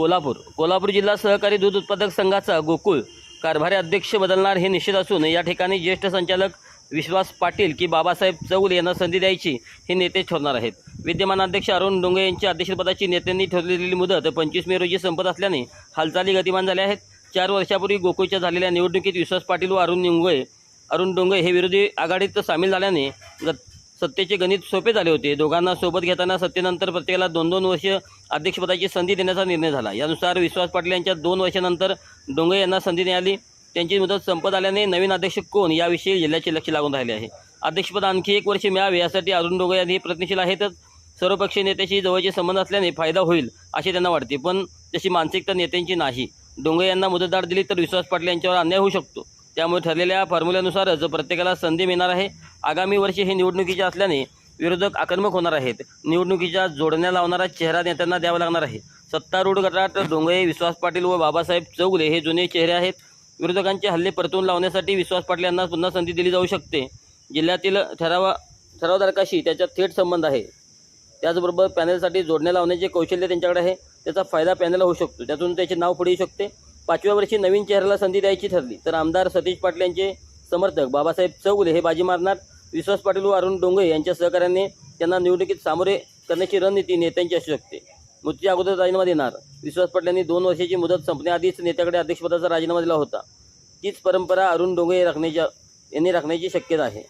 कोल्हापूर. कोल्हापूर जिल्हा सहकारी दूध उत्पादक संघाचा गोकुळ कारभारी अध्यक्ष बदलणार हे निश्चित असून या ठिकाणी ज्येष्ठ संचालक विश्वास पाटील की बाबासाहेब चौल यांना संधी द्यायची हे नेते ठरणार आहेत. विद्यमान अध्यक्ष अरुण डोंगे यांच्या अध्यक्षपदाची नेत्यांनी ठरलेली मुदत पंचवीस मे रोजी संपत असल्याने हालचाली गतिमान झाल्या आहेत. चार वर्षापूर्वी गोकुळच्या झालेल्या निवडणुकीत विश्वास पाटील व अरुण डोंगे अरुण डोंगे हे विरोधी आघाडीत सामील झाल्याने सत्तेचे गणित सोपे झाले होते. दोघांना सोबत घेताना सत्तेनंतर प्रत्येकाला दोन दोन वर्ष अध्यक्षपदाची संधी देण्याचा निर्णय झाला. यानुसार विश्वास पाटील यांच्या दोन वर्षानंतर डोंगे यांना संधी मिळाली. त्यांची मुदत संपत आल्याने नवीन अध्यक्ष कोण याविषयी जिल्ह्याचे लक्ष लागून राहिले आहे. अध्यक्षपद आणखी एक वर्ष मिळावे यासाठी अरुण डोंगे यांनी प्रयत्नशील आहेतच. सर्वपक्षीय नेत्याशी जवळचे संबंध असल्याने फायदा होईल असे त्यांना वाटते. पण तशी मानसिकता नेत्यांची नाही. डोंगे यांना मुदतदार दिली तर विश्वास पाटील यांच्यावर अन्याय होऊ शकतो. त्यामुळे ठरलेल्या फॉर्म्युल्यानुसारच प्रत्येकाला संधी मिळणार आहे. आगामी वर्षी हे निवडणुकीचे असल्याने विरोधक आक्रमक होणार आहेत. निवडणुकीच्या जोडण्या लावणारा चेहरा नेत्यांना द्यावा लागणार आहे. सत्तारूढ गटात डोंगळे विश्वास पाटील व बाबासाहेब चौगुले हे जुने चेहरे आहेत. विरोधकांचे हल्ले परतून लावण्यासाठी विश्वास पाटील यांना पुन्हा संधी दिली जाऊ शकते. जिल्ह्यातील ठरावा ठरावधारकाशी त्याचा थेट संबंध आहे. त्याचबरोबर पॅनलसाठी जोडण्या लावण्याचे कौशल्य त्यांच्याकडे आहे. त्याचा फायदा पॅनलला होऊ शकतो. त्यातून त्याचे नाव पुढे येऊ शकते. पाचव्या वर्षी नवीन चेहऱ्याला संधी द्यायची ठरली तर आमदार सतीश पाटील यांचे समर्थक बाबासाहेब चौगुले हे बाजी मारणार. विश्वास पाटील व अरुण डोंगे यांच्या सहकार्याने त्यांना निवडणुकीत सामोरे करण्याची रणनीती नेत्यांची असू शकते मृत्यूच्या अगोदर राजीनामा देणार. विश्वास पाटील यांनी दोन वर्षाची मुदत संपण्याआधीच नेत्याकडे अध्यक्षपदाचा राजीनामा दिला होता. तीच परंपरा अरुण डोंगे राखण्याच्या यांनी राखण्याची शक्यता आहे.